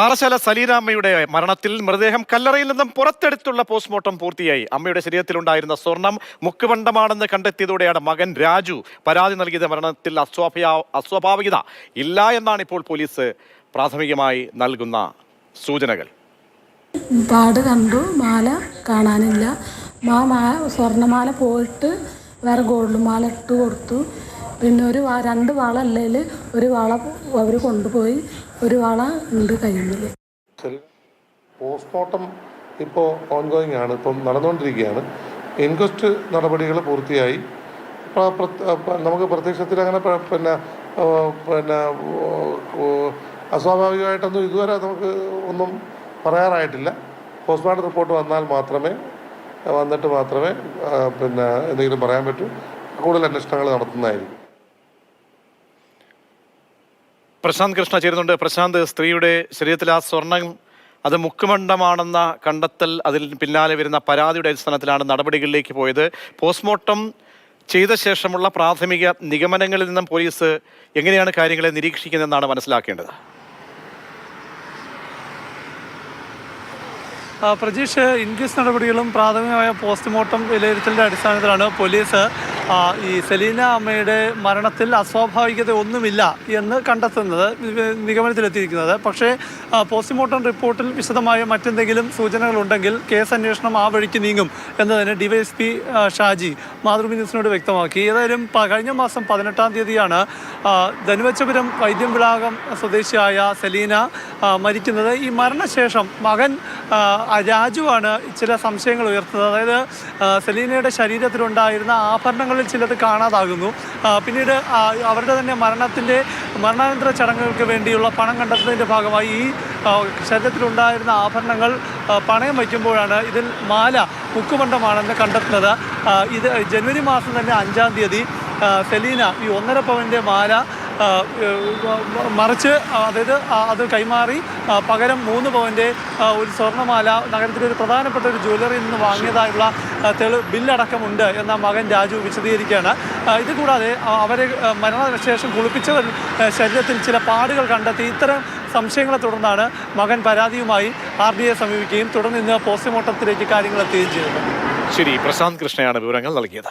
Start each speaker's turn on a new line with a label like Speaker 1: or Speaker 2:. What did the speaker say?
Speaker 1: പാറശാല സലീനാമ്മയുടെ മരണത്തിൽ മൃതദേഹം കല്ലറയിൽ നിന്നും പുറത്തെടുത്തുള്ള പോസ്റ്റ്മോർട്ടം പൂർത്തിയായി. അമ്മയുടെ ശരീരത്തിലുണ്ടായിരുന്ന സ്വർണം മുക്കുപണ്ടമാണെന്ന് കണ്ടെത്തിയതോടെയാണ് മകൻ രാജു പരാതി നൽകിയത്. മരണത്തിൽ അസ്വാഭ്യ അസ്വാഭാവികത ഇല്ല എന്നാണ് ഇപ്പോൾ പോലീസ് പ്രാഥമികമായി നൽകുന്ന സൂചനകൾ.
Speaker 2: പാട് കണ്ടു മാല കാണാനില്ല. മാ മാ സ്വർണമാല പോയിട്ട് വേറെ ഗോൾഡ് മാല ഇട്ട് കൊടുത്തു. പിന്നെ ഒരു വാ- രണ്ട് വാള അല്ലെങ്കിൽ ഒരു വാള അവർ കൊണ്ടുപോയി ഒരു വാള ഉണ്ട്
Speaker 3: ശരി പോസ്റ്റ്മോർട്ടം ഇപ്പോൾ ഓൺഗോയിങ് ആണ് ഇപ്പം നടന്നുകൊണ്ടിരിക്കുകയാണ് ഇൻക്വസ്റ്റ് നടപടികൾ പൂർത്തിയായി. നമുക്ക് പ്രത്യക്ഷത്തിൽ അങ്ങനെ പിന്നെ പിന്നെ അസ്വാഭാവികമായിട്ടൊന്നും ഇതുവരെ നമുക്ക് ഒന്നും പറയാറായിട്ടില്ല. പോസ്റ്റ്മോർട്ടം റിപ്പോർട്ട് വന്നാൽ മാത്രമേ വന്നിട്ട് മാത്രമേ പിന്നെ എന്തെങ്കിലും പറയാൻ പറ്റൂ. കൂടുതൽ അന്വേഷണങ്ങൾ നടത്തുന്നതായിരിക്കും.
Speaker 1: പ്രശാന്ത് കൃഷ്ണ ചേരുന്നുണ്ട് പ്രശാന്ത് സ്ത്രീയുടെ ശരീരത്തിൽ ആ സ്വർണം അത് മുക്കുമണ്ഡമാണെന്ന കണ്ടെത്തൽ അതിൽ പിന്നാലെ വരുന്ന പരാതിയുടെ അടിസ്ഥാനത്തിലാണ് നടപടികളിലേക്ക് പോയത്. പോസ്റ്റ്മോർട്ടം ചെയ്ത ശേഷമുള്ള പ്രാഥമിക നിഗമനങ്ങളിൽ നിന്നും പോലീസ് എങ്ങനെയാണ് കാര്യങ്ങളെ നിരീക്ഷിക്കുന്നതെന്നാണ് മനസ്സിലാക്കേണ്ടത്?
Speaker 4: പ്രജീഷ് ഇൻക്വസ്റ്റ് നടപടികളും പ്രാഥമികമായ പോസ്റ്റ്മോർട്ടം വിലയിരുത്തലിന്റെ അടിസ്ഥാനത്തിലാണ് പോലീസ് ഈ സെലീന അമ്മയുടെ മരണത്തിൽ അസ്വാഭാവികത ഒന്നുമില്ല എന്ന് കണ്ടെത്തുന്നത് നിഗമനത്തിലെത്തിയിരിക്കുന്നത്. പക്ഷേ പോസ്റ്റ്മോർട്ടം റിപ്പോർട്ടിൽ വിശദമായ മറ്റെന്തെങ്കിലും സൂചനകളുണ്ടെങ്കിൽ കേസ് അന്വേഷണം ആ വഴിക്ക് നീങ്ങും എന്ന് തന്നെ ഡിവൈഎസ്പി ഷാജി മാതൃഭൂമി ന്യൂസിനോട് വ്യക്തമാക്കി. ഏതായാലും കഴിഞ്ഞ മാസം പതിനെട്ടാം തീയതിയാണ് ധനുവച്ചപുരം വൈദ്യം വിളാകം സ്വദേശിയായ സെലീന മരിക്കുന്നത്. ഈ മരണശേഷം മകൻ രാജുവാണ് ചില സംശയങ്ങൾ ഉയർത്തുന്നത്. അതായത് സെലീനയുടെ ശരീരത്തിലുണ്ടായിരുന്ന ആഭരണങ്ങളിൽ ചിലത് കാണാതാകുന്നു. പിന്നീട് അവരുടെ തന്നെ മരണത്തിന്റെ മരണാനന്തര ചടങ്ങുകൾക്ക് വേണ്ടിയുള്ള പണം കണ്ടെത്തുന്നതിന്റെ ഭാഗമായി ഈ ശരീരത്തിലുണ്ടായിരുന്ന ആഭരണങ്ങൾ പണയം വയ്ക്കുമ്പോഴാണ് ഇതിൽ മാല മുക്കുമണ്ഡമാണെന്ന് കണ്ടെത്തുന്നത്. ഇത് ജനുവരി മാസം തന്നെ അഞ്ചാം തീയതി സെലീന ഈ ഒന്നര പവന്റെ മാല മറിച്ച് അതായത് അത് കൈമാറി പകരം മൂന്ന് പവന്റെ ഒരു സ്വർണമാല നഗരത്തിലെ ഒരു പ്രധാനപ്പെട്ട ഒരു ജ്വല്ലറിയിൽ നിന്ന് വാങ്ങിയതായുള്ള തെളി ബില്ലടക്കമുണ്ട് എന്ന മകൻ രാജു വിശദീകരിക്കുകയാണ്. ഇതുകൂടാതെ ഇത് കൂടാതെ അവരെ മരണശേഷം കുളിപ്പിച്ചവർ ശരീരത്തിൽ ചില പാടുകൾ കണ്ടെത്തി. ഇത്തരം സംശയങ്ങളെ തുടർന്നാണ് മകൻ പരാതിയുമായി ആർ ഡി എ സമീപിക്കുകയും തുടർന്ന് ഇന്ന് പോസ്റ്റ്മോർട്ടത്തിലേക്ക് കാര്യങ്ങൾ എത്തുകയും ചെയ്തത്.
Speaker 1: ശരി പ്രശാന്ത് കൃഷ്ണയാണ് വിവരങ്ങൾ നൽകിയത്.